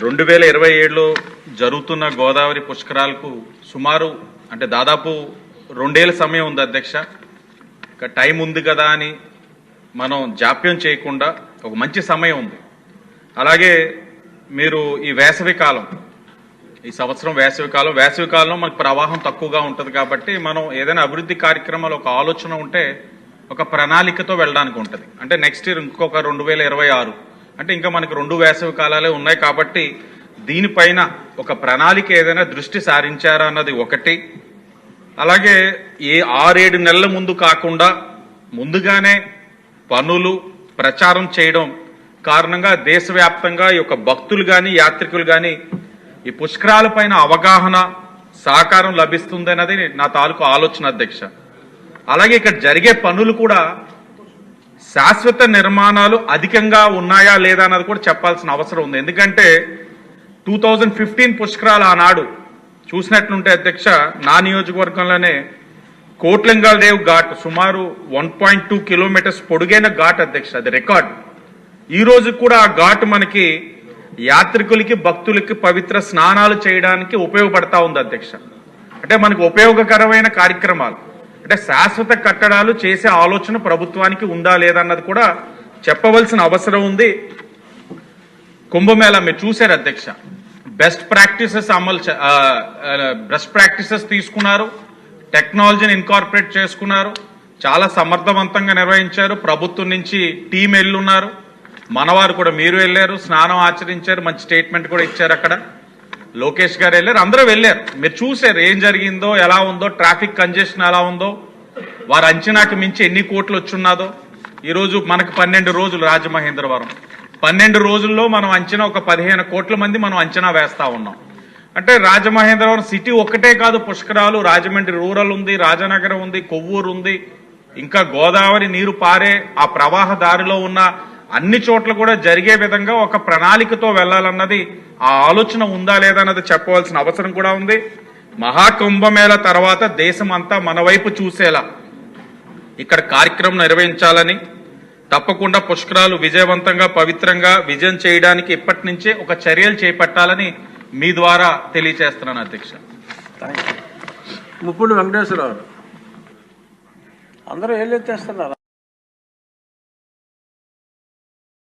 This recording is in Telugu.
రెండు వేల ఇరవై ఏడులో జరుగుతున్న గోదావరి పుష్కరాలకు సుమారు అంటే దాదాపు రెండేళ్ళ సమయం ఉంది అధ్యక్ష. ఇక టైం ఉంది కదా అని మనం జాప్యం చేయకుండా ఒక మంచి సమయం ఉంది. అలాగే మీరు ఈ వేసవి కాలం ఈ సంవత్సరం వేసవి కాలం వేసవి కాలంలో మనకు ప్రవాహం తక్కువగా ఉంటుంది కాబట్టి మనం ఏదైనా అభివృద్ధి కార్యక్రమాలు ఒక ఆలోచన ఉంటే ఒక ప్రణాళికతో వెళ్ళడానికి ఉంటుంది. అంటే నెక్స్ట్ ఇయర్ ఇంకొక రెండు వేల ఇరవై ఆరు అంటే ఇంకా మనకి రెండు వేసవి కాలాలే ఉన్నాయి కాబట్టి దీనిపైన ఒక ప్రణాళిక ఏదైనా దృష్టి సారించారా అన్నది ఒకటి. అలాగే ఏ ఆరేడు నెలల ముందు కాకుండా ముందుగానే పనులు ప్రచారం చేయడం కారణంగా దేశవ్యాప్తంగా ఈ యొక్క భక్తులు కానీ యాత్రికులు కానీ ఈ పుష్కరాల పైన అవగాహన సహకారం లభిస్తుందన్నది నా తాలూకు ఆలోచన అధ్యక్ష అలాగే ఇక్కడ జరిగే పనులు కూడా శాశ్వత నిర్మాణాలు అధికంగా ఉన్నాయా లేదా అన్నది కూడా చెప్పాల్సిన అవసరం ఉంది. ఎందుకంటే టూ థౌజండ్ ఫిఫ్టీన్ పుష్కరాలు ఆనాడు చూసినట్లుంటే అధ్యక్ష నా నియోజకవర్గంలోనే కోట్లింగాలదేవ్ ఘాట్ సుమారు వన్ పాయింట్ టూ కిలోమీటర్స్ పొడుగైన ఘాట్ అధ్యక్ష అది రికార్డ్. ఈ రోజు కూడా ఆ ఘాట్ మనకి యాత్రికులకి భక్తులకి పవిత్ర స్నానాలు చేయడానికి ఉపయోగపడతా ఉంది అధ్యక్ష. అంటే మనకు ఉపయోగకరమైన కార్యక్రమాలు. అంటే శాశ్వత కట్టడాలు చేసే ఆలోచన ప్రభుత్వానికి ఉందా లేదన్నది కూడా చెప్పవలసిన అవసరం ఉంది. కుంభమేళ మీరు చూశారు అధ్యక్ష. బెస్ట్ ప్రాక్టీసెస్ అమలు బెస్ట్ ప్రాక్టీసెస్ తీసుకున్నారు. టెక్నాలజీని ఇన్కార్పొరేట్ చేసుకున్నారు. చాలా సమర్థవంతంగా నిర్వహించారు. ప్రభుత్వం నుంచి టీం వెళ్ళున్నారు. మనవారు కూడా మీరు వెళ్ళారు. స్నానం ఆచరించారు. మంచి స్టేట్మెంట్ కూడా ఇచ్చారు అక్కడ. లోకేష్ గారు వెళ్ళారు అందరూ వెళ్ళారు. మీరు చూసారు ఏం జరిగిందో ఎలా ఉందో ట్రాఫిక్ కంజెషన్ ఎలా ఉందో వారు అంచనాకి మించి ఎన్ని కోట్లు వచ్చున్నదో. ఈరోజు మనకు పన్నెండు రోజులు రాజమహేంద్రవరం. పన్నెండు రోజుల్లో మనం అంచనా ఒక పదిహేను కోట్ల మంది మనం అంచనా వేస్తా ఉన్నాం. అంటే రాజమహేంద్రవరం సిటీ ఒక్కటే కాదు పుష్కరాలు రాజమండ్రి రూరల్ ఉంది రాజనగరం ఉంది కొవ్వూరు ఉంది. ఇంకా గోదావరి నీరు పారే ఆ ప్రవాహ దారిలో ఉన్న అన్ని చోట్ల కూడా జరిగే విధంగా ఒక ప్రణాళికతో వెళ్ళాలన్నది ఆ ఆలోచన ఉందా లేదా అన్నది చెప్పవలసిన అవసరం కూడా ఉంది. మహాకుంభమేళ తర్వాత దేశం అంతా మన వైపు చూసేలా ఇక్కడ కార్యక్రమం నిర్వహించాలని తప్పకుండా పుష్కరాలు విజయవంతంగా పవిత్రంగా విజయం చేయడానికి ఇప్పటి నుంచే ఒక చర్యలు చేపట్టాలని మీ ద్వారా తెలియజేస్తున్నాను అధ్యక్ష. ముప్పుడు వెంకటేశ్వరరావు అందరూ ఏళ్ళు చేస్తున్నారు?